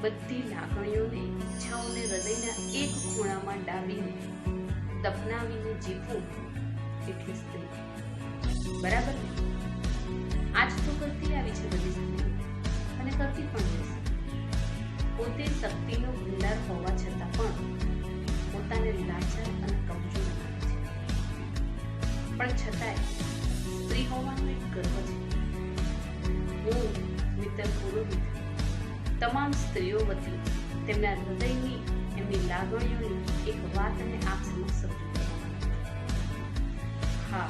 બધી લાગણીઓને, ઈચ્છાઓને, હૃદયના એક ખૂણામાં ડાબીને દફનાવીને જીવવું એટલે સ્ત્રી. બરાબર? આજ તો કરતી આવી છે બધી સ્ત્રીઓ. અને કરતી પણ રહેશે પોતે શક્તિનો ભંડાર હોવા છતાં પણ પોતાને લાચાર અને કમજોર છે. પણ છતાંય સ્ત્રી હોવાનો એક ગર્વ છે. હું મિત્ર પુરોહિત તમામ સ્ત્રીઓ વતી તેમના હૃદયની એમની લાગણીઓની એક વાતને આપ સમક્ષ રજૂ હા,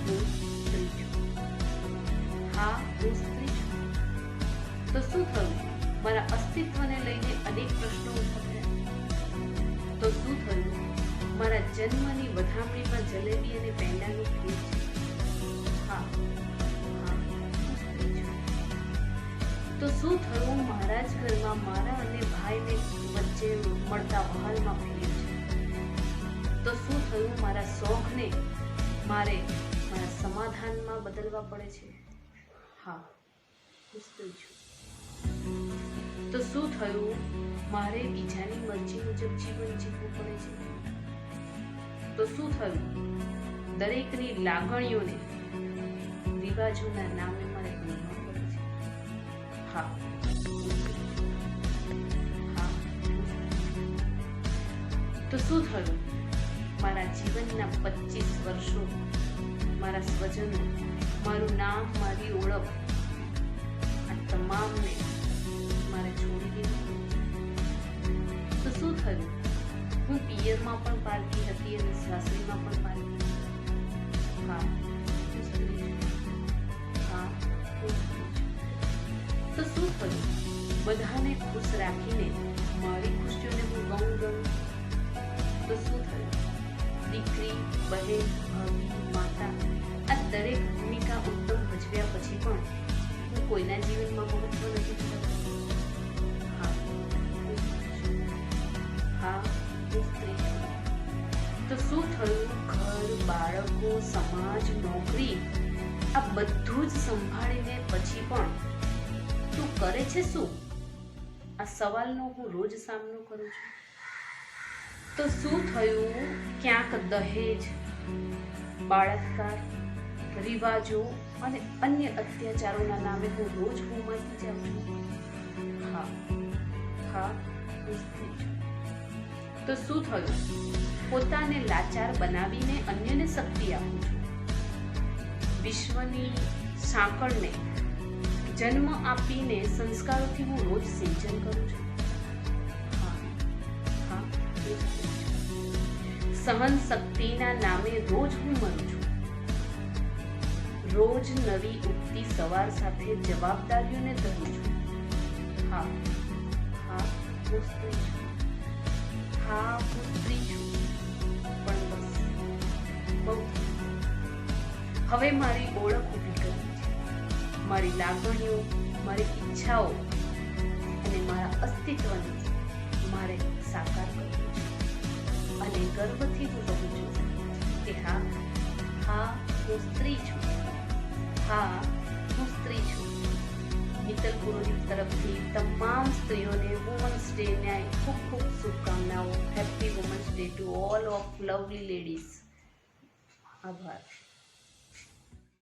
હું છું. હા, હું સ્ત્રી છું. તો શું થયું? મારા અસ્તિત્વને લઈને અનેક પ્રશ્નો ઊભા થયા. તો શું થયું? મારા જન્મની વધામણીમાં જલેબી અને પેંડાનું ખીર છે. હા તો શું થયું? મારા ઘરમાં મારા અને ભાઈને વચ્ચે મળતા વહાલમાં ફેર છે. તો શું થયું? મારા શોખને મારે મારા સમાધાનમાં બદલવા પડે છે? હા હું છું. તો શું થયું? મારે બીજાની મરજી મુજબ જીવન જીવવું પડે છે? તો શું થયું? દરેકની લાગણીઓને રિવાજોના નામે મારે તો શું થયું? મારા જીવનના પચીસ વર્ષો, મારા સ્વજનો, મારું નામ, મારી ઓળખ, આ તમામને મારે છોડી દીધું. તો શું થયું? હું પિયરમાં પણ પારકી હતી અને સાસરીમાં પણ પારકી રાખીને મારી ખુશીઓને હું ગૌ ગમ તો શું થયું? દીકરી, બહેન, ભાભી, માતા, આ દરેક ભૂમિકા ઉત્તમ ભજવ્યા પછી પણ હું કોઈના જીવનમાં મહત્વ નથી ધરાવતી હા, હું તો શું થયું? ઘર, બાળકો, સમાજ, નોકરી, આ બધું જ સંભાળીને પછી પણ તું કરે છે શું? આ સવાલનો હું રોજ સામનો કરું છું. તો શું થયું? ક્યાંક દહેજ, બાળાત્કાર, રિવાજો અને અન્ય અત્યાચારોના નામે હું રોજ હોમાતી જાઉં છું. હા હા તો શું થયું? પોતાને લાચાર બનાવીને અન્યને શક્તિ આપું છું. વિશ્વની સાંકળને જન્મ આપીને સંસ્કારોથી હું રોજ સિંચન કરું છું. સહન શક્તિના નામે રોજ હું મરું છું. રોજ નવી ઉગતી સવાર સાથે જવાબદારીઓને ધરું છું. હા હા, હું સ્ત્રી છું. હા, હું સ્ત્રી છું. પણ બસ, બહુ. હવે મારી ઓળખ ઊભી કરવી છે મારી લાગણીઓ, મારી ઈચ્છાઓ અને મારા અસ્તિત્વને મારે સાકાર કરવું છે. અને ગર્વથી હું કહું છું કે હા હા, હું સ્ત્રી છું. હા, હું સ્ત્રી છું. મિત્તલ ગુરુની તરફથી તમામ સ્ત્રીઓને વુમન્સ ડેના ખૂબ ખૂબ શુભકામનાઓ. Happy women's day to all of lovely ladies આભાર.